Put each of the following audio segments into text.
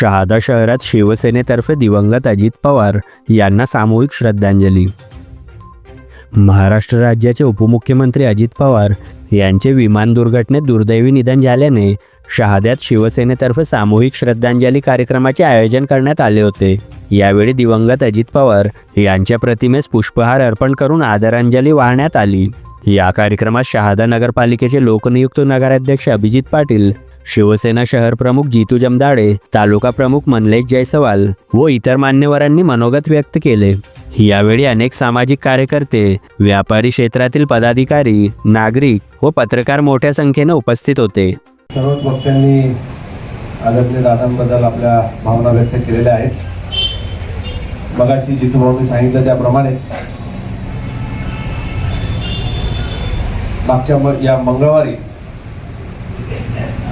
शहादा शहरात शिवसेनेतर्फे दिवंगत अजित पवार यांना सामूहिक श्रद्धांजली. महाराष्ट्र राज्याचे उपमुख्यमंत्री अजित पवार यांचे विमान दुर्घटनेत दुर्दैवी निधन झाल्याने शहाद्यात शिवसेनेतर्फे सामूहिक श्रद्धांजली कार्यक्रमाचे आयोजन करण्यात आले होते. यावेळी दिवंगत अजित पवार यांच्या प्रतिमेस पुष्पहार अर्पण करून आदरांजली वाहण्यात आली. या कार्यक्रमात शहादा नगरपालिकेचे लोकनियुक्त नगराध्यक्ष अभिजित पाटील शिवसेना शहर प्रमुख जितू जमदाडे तालुका प्रमुख मनलेश जयसवाल व इतर मान्यवरांनी मनोगत व्यक्त केले. यावेळी अनेक सामाजिक कार्यकर्ते व्यापारी क्षेत्रातील पदाधिकारी नागरिक व पत्रकार मोठ्या संख्येने उपस्थित होते. सर्वच वक्त्यांनी आदरणीय दादांबद्दल आपल्या भावना व्यक्त केलेल्या आहेत. मगाशी जितूभाऊनी सांगितलं त्याप्रमाणे मागच्या म या मंगळवारी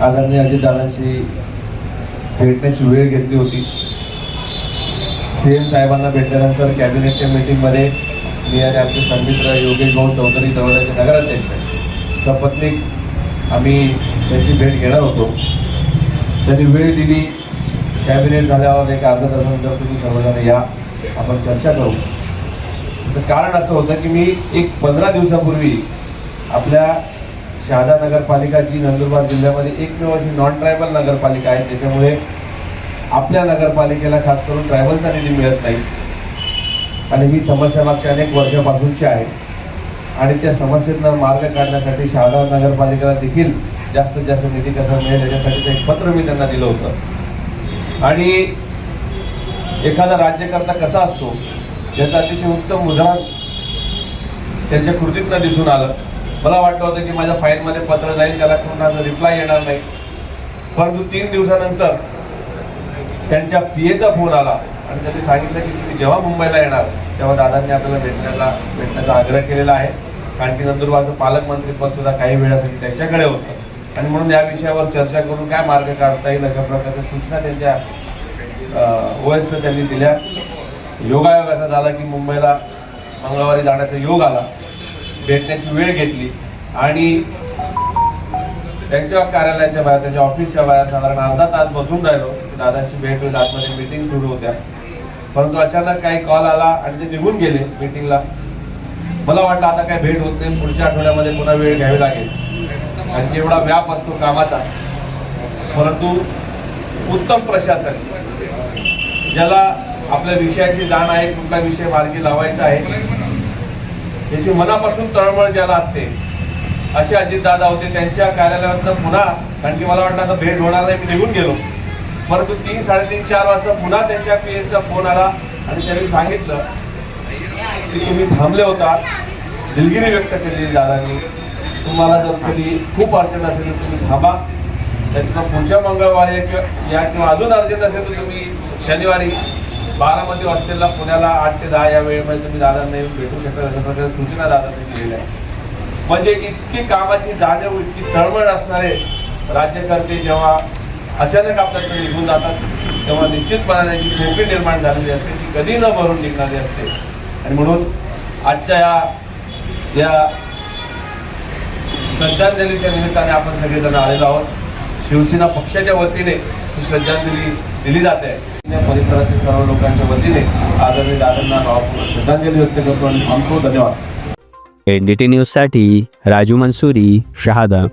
आदरणीय अजितदादांशी भेटण्याची वेळ घेतली होती. सी एम साहेबांना भेटल्यानंतर कॅबिनेटच्या मीटिंगमध्ये मी आणि आमचे संमित्र योगेश भाऊ चौधरी जवळचे नगराध्यक्ष सपत्नीक आम्ही त्याची भेट घेणार होतो. त्यांनी वेळ दिली. कॅबिनेट झाल्यावर एक अर्धा तासानंतर तुम्ही सर्वजण या. आपण चर्चा करू. त्याचं कारण असं होतं की मी एक पंधरा दिवसापूर्वी आपल्या शहादा नगरपालिका जी नंदुरबार जिल्ह्यामध्ये एकमेव अशी नॉन ट्रायबल नगरपालिका आहे त्याच्यामुळे आपल्या नगरपालिकेला खास करून ट्रायबलचा निधी मिळत नाही आणि ही समस्या मागच्या अनेक वर्षापासूनची आहे. आणि त्या समस्येतनं मार्ग काढण्यासाठी शहादा नगरपालिकेला देखील जास्तीत जास्त निधी कसा मिळेल याच्यासाठी एक पत्र मी त्यांना दिलं होतं. आणि एखादा राज्यकर्ता कसा असतो याचं अतिशय उत्तम उदाहरण त्यांच्या कृतीतनं दिसून आलं. मला वाटलं होतं की माझ्या फाईलमध्ये पत्र जाईल त्याला कोणाचा रिप्लाय येणार नाही. परंतु तीन दिवसानंतर त्यांच्या पी एचा फोन आला आणि त्यांनी सांगितलं की तुम्ही जेव्हा मुंबईला येणार तेव्हा दादांनी आपल्याला भेटण्याला भेटण्याचा आग्रह केलेला आहे. कारण की नंदुरबारचं पालकमंत्रीपद सुद्धा काही वेळासाठी त्यांच्याकडे होतं. आणि म्हणून या विषयावर चर्चा करून काय मार्ग काढता येईल अशा प्रकारच्या सूचना त्यांच्या ओएसनं त्यांनी दिल्या. योगायोग असा झाला की मुंबईला मंगळवारी जाण्याचा योग आला. भेटण्याची वेळ घेतली. आणि त्यांच्या कार्यालयाच्या बाहेर त्यांच्या ऑफिसच्या बाहेर साधारण अर्धा तास बसून राहिलो. दादांची भेट होईल आतमध्ये मीटिंग सुरू होत्या. परंतु अचानक काही कॉल आला आणि ते निघून गेले मीटिंगला मला वाटलं आता काय भेट होत नाही. पुढच्या आठवड्यामध्ये पुन्हा वेळ घ्यावी लागेल. आणि एवढा व्याप असतो कामाचा. परंतु उत्तम प्रशासन ज्याला आपल्या विषयाची जाण आहे कुठला विषय मार्गी लावायचा आहे त्याची मनापासून तळमळ ज्याला असते असे अजितदादा होते. त्यांच्या कार्यालयात पुन्हा कारण की मला वाटलं आता भेट होणार नाही मी निघून गेलो. परंतु तीन साडेतीन चार वाजता पुन्हा त्यांच्या पी एसचा फोन आला आणि त्यांनी सांगितलं की तुम्ही थांबले होता. दिलगिरी व्यक्त केलेली दादांनी. तुम्हाला जर कधी खूप अडचण असेल तर तुम्ही थांबा. त्यातनं पुढच्या मंगळवारी किंवा या किंवा अजून अर्जंट असेल तर तुम्ही शनिवारी बारामती हॉस्टेलला पुण्याला आठ ते दहा या वेळेमध्ये तुम्ही दादांना येऊन भेटू शकता अशा प्रकारे सूचना दादांनी दिलेल्या आहे म्हणजे इतकी कामाची जाणीव इतकी तळमळ असणारे राज्यकर्ते जेव्हा अचानक आपल्याकडे निघून जातात तेव्हा निश्चितपणाने जी खोकी निर्माण झालेली असते ती कधी न भरून निघणारी असते. आणि म्हणून आजच्या या या श्रद्धांजलीच्या निमित्ताने आपण सगळेजण आलेलो आहोत. शिवसेना पक्षाच्या वतीने ही श्रद्धांजली दिली जाते या परिसरातील सर्व लोकांच्या वतीने आदरणीय दादांना भावपूर्ण श्रद्धांजली व्यक्त करतो आणि थांबतो धन्यवाद. एनडीटी डी टी न्यूजसाठी राजू मंसुरी शहादा.